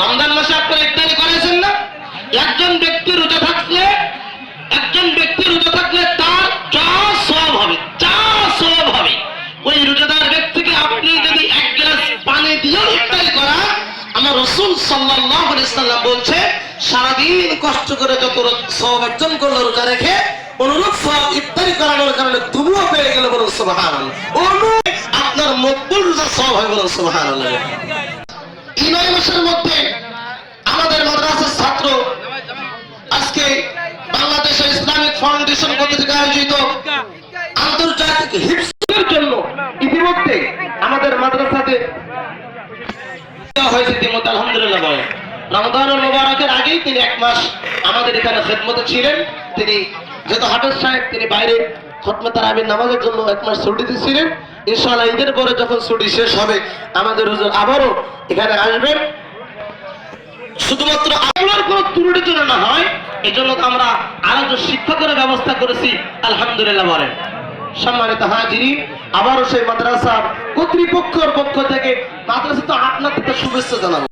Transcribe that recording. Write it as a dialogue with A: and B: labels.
A: রমজান মাসে আপনারা ইফতারি করেছেন না? একজন ব্যক্তি রোজা থাকলে, একজন ব্যক্তি রোজা থাকলে তার সব হবে সব হবে। ওই রোজাদার ব্যক্তিকে আপনি যদি এক গ্লাস পানি ইফতারি করা, আমার রসুল সাল্লাল্লাহু আলাইহি সাল্লাম বলছে, সারাদিন কষ্ট করে যত সব করল রোজা রেখে, অনুরূপ সব ইফতারি করানোর কারণে তুমিও পেয়ে গেলে বলুন অনুরূপ আপনার মকবুল রোজা সব হয় বলুন সুবহানাল্লাহ। নয় মাসের মধ্যে আমাদের মাদ্রাসার ছাত্র আজকে বাংলাদেশের ইসলামিক ফাউন্ডেশন কর্তৃক আয়োজিত আন্তর্জাতিক হিপসের জন্য ইতিমধ্যে আমাদের মাদ্রাসাতে হয়েছে ইতিমধ্যে, আলহামদুলিল্লাহ বলে রমজানুল মোবারকের আগেই তিনি এক মাস আমাদের এখানে খেদমতে ছিলেন। তিনি যেহেতু হাফেজ সাহেব, তিনি বাইরে খতমে তারাবির নামাজের জন্য এক মাস ছুটিতে ছিলেন। ইনশাআল্লাহ ঈদের পরে যখন ছুটি শেষ হবে, আমাদের আবারও এখানে আসবেন শুধুমাত্র আপনার কোন ত্রুটি জন্য না হয়, এজন্য আমরা শিক্ষা শিক্ষকের ব্যবস্থা করেছি, আলহামদুলিল্লাহ বলেন। সম্মানিত হাজিরি, আবারও সেই মাদ্রাসা কর্তৃপক্ষের পক্ষ থেকে মাদ্রাসা তো আপনাদের থেকে শুভেচ্ছা জানাব।